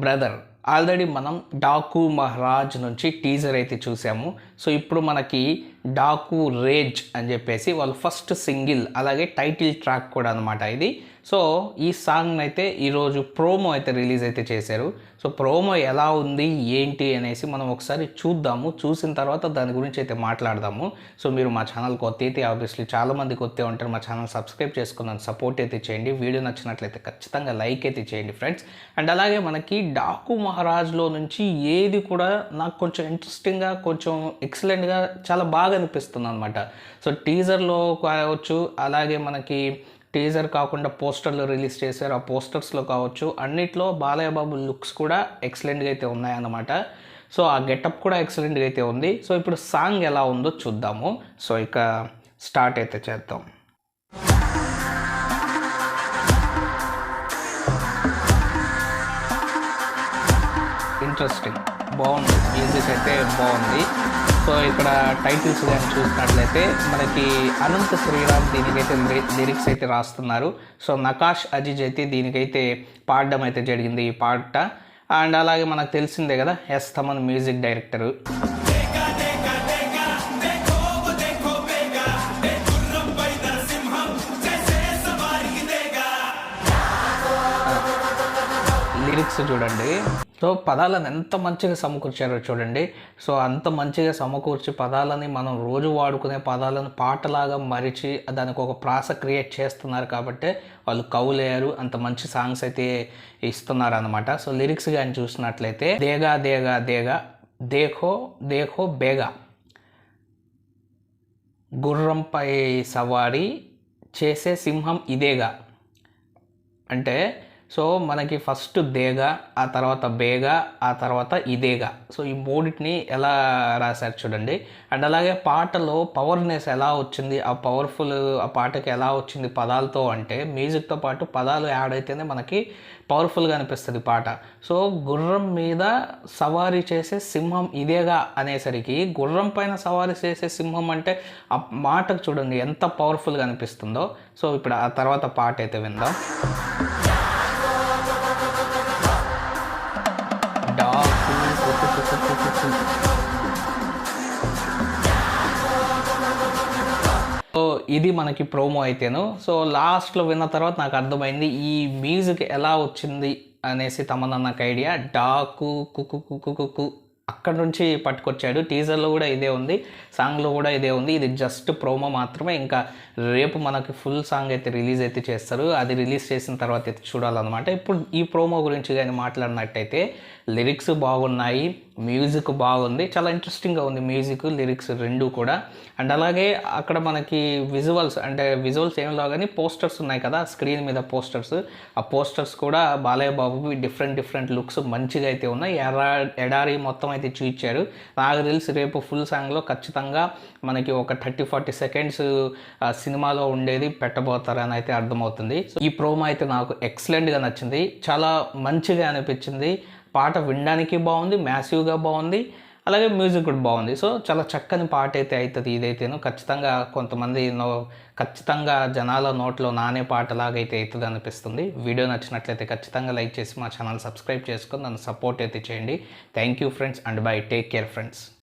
Brother already మనం డాకు మహారాజ్ నుంచి teaser అయితే చూసాము. సో ఇప్పుడు మనకి డాకు రేజ్ అని చెప్పేసి వాళ్ళు ఫస్ట్ సింగిల్ అలాగే టైటిల్ ట్రాక్ కూడా అనమాట ఇది. సో ఈ సాంగ్ అయితే ఈరోజు ప్రోమో అయితే రిలీజ్ అయితే చేశారు. సో ప్రోమో ఎలా ఉంది ఏంటి అనేసి మనం ఒకసారి చూద్దాము. చూసిన తర్వాత దాని గురించి అయితే మాట్లాడదాము. సో మీరు మా ఛానల్ కొత్త అయితే ఆబ్వియస్లీ చాలామంది కొత్త ఉంటారు. మా ఛానల్ సబ్స్క్రైబ్ చేసుకున్నాను సపోర్ట్ అయితే చేయండి. వీడియో నచ్చినట్లయితే ఖచ్చితంగా లైక్ అయితే చేయండి ఫ్రెండ్స్. అండ్ అలాగే మనకి డాకు మహారాజ్లో నుంచి ఏది కూడా నాకు కొంచెం ఇంట్రెస్టింగ్గా కొంచెం ఎక్సలెంట్గా చాలా బాగా అనిపిస్తుంది అనమాట సో టీజర్లో కావచ్చు అలాగే మనకి టీజర్ కాకుండా పోస్టర్లు రిలీజ్ చేశారు. ఆ పోస్టర్స్లో కావచ్చు అన్నిట్లో బాలయ్య బాబు లుక్స్ కూడా ఎక్సలెంట్గా అయితే ఉన్నాయన్నమాట. సో ఆ గెటప్ కూడా ఎక్సలెంట్గా అయితే ఉంది. సో ఇప్పుడు సాంగ్ ఎలా ఉందో చూద్దాము. సో ఇక స్టార్ట్ అయితే చేద్దాం. ఇంట్రెస్టింగ్ బాగుంది. మ్యూజిక్ అయితే బాగుంది. సో ఇక్కడ టైటిల్స్ కానీ చూసినట్లయితే మనకి అనంత శ్రీరామ్ దీనికైతే లిరిక్స్ అయితే రాస్తున్నారు. సో నకాష్ అజిజ్ అయితే దీనికైతే పాడడం అయితే జరిగింది ఈ పాట. అండ్ అలాగే మనకు తెలిసిందే కదా S Thaman music director. Lyrics చూడండి. సో పదాలను ఎంత మంచిగా సమకూర్చారో చూడండి. సో అంత మంచిగా సమకూర్చి పదాలని మనం రోజు వాడుకునే పదాలను పాటలాగా మరిచి దానికి ఒక ప్రాస క్రియేట్ చేస్తున్నారు కాబట్టి వాళ్ళు కవులేరు అంత మంచి సాంగ్స్ అయితే ఇస్తున్నారు అనమాట సో లిరిక్స్ కానీ చూసినట్లయితే దేగా దేగా దేగా దేఖో దేఖో బేగా. గుర్రంపై సవారీ చేసే సింహం ఇదేగా. అంటే సో మనకి ఫస్ట్ దేగా ఆ తర్వాత బేగా ఆ తర్వాత ఇదేగా. సో ఈ మూడింటిని ఎలా రాశారు చూడండి. అండ్ అలాగే పాటలో పవర్నెస్ ఎలా వచ్చింది ఆ పవర్ఫుల్ ఆ పాటకి ఎలా వచ్చింది పదాలతో అంటే మ్యూజిక్తో పాటు పదాలు యాడ్ అయితేనే మనకి పవర్ఫుల్గా అనిపిస్తుంది పాట. సో గుర్రం మీద సవారీ చేసే సింహం ఇదేగా అనేసరికి గుర్రం పైన సవారీ చేసే సింహం అంటే ఆ మాటకు చూడండి ఎంత పవర్ఫుల్గా అనిపిస్తుందో. సో ఇప్పుడు ఆ తర్వాత పాట అయితే విందాం. డాకు సో ఇది మనకి ప్రోమో అయితేను. సో లాస్ట్లో విన్న తర్వాత నాకు అర్థమైంది ఈ మ్యూజిక్ ఎలా వచ్చింది అనేసి తమన్నా నాకు ఐడియా డాకు కుకు కుకు కుకు అక్కడ నుంచి పట్టుకొచ్చాడు. టీజర్లో కూడా ఇదే ఉంది. సాంగ్లో కూడా ఇదే ఉంది. ఇది జస్ట్ ప్రోమో మాత్రమే. ఇంకా రేపు మనకి ఫుల్ సాంగ్ అయితే రిలీజ్ అయితే చేస్తారు. అది రిలీజ్ చేసిన తర్వాత అయితే చూడాలన్నమాట. ఇప్పుడు ఈ ప్రోమో గురించి కానీ మాట్లాడినట్టయితే లిరిక్స్ బాగున్నాయి. మ్యూజిక్ బాగుంది. చాలా ఇంట్రెస్టింగ్గా ఉంది మ్యూజిక్ లిరిక్స్ రెండు కూడా. అండ్ అలాగే అక్కడ మనకి విజువల్స్ అంటే విజువల్స్ ఏం కానీ పోస్టర్స్ ఉన్నాయి కదా స్క్రీన్ మీద పోస్టర్స్. ఆ పోస్టర్స్ కూడా బాలయ్య బాబువి డిఫరెంట్ డిఫరెంట్ లుక్స్ మంచిగా అయితే ఉన్నాయి. ఎడారి మొత్తం అయితే చూపించారు. నాకు తెలిసి రేపు ఫుల్ సాంగ్లో ఖచ్చితంగా మనకి ఒక థర్టీ ఫార్టీ సెకండ్స్ సినిమాలో ఉండేది పెట్టబోతారని అయితే అర్థమవుతుంది. సో ఈ ప్రోమో అయితే నాకు ఎక్సలెంట్గా నచ్చింది. చాలా మంచిగా అనిపించింది. పాట వినడానికి బాగుంది మ్యాసివ్గా బాగుంది. అలాగే మ్యూజిక్ కూడా బాగుంది. సో చాలా చక్కని పాట అయితే అవుతుంది ఇదైతేను. ఖచ్చితంగా కొంతమంది నో ఖచ్చితంగా జనాల నోట్లో నానే పాటలాగైతే అవుతుంది అనిపిస్తుంది. వీడియో నచ్చినట్లయితే ఖచ్చితంగా లైక్ చేసి మా ఛానల్ సబ్స్క్రైబ్ చేసుకొని నన్ను సపోర్ట్ అయితే చేయండి. Thank you friends and bye. Take care friends.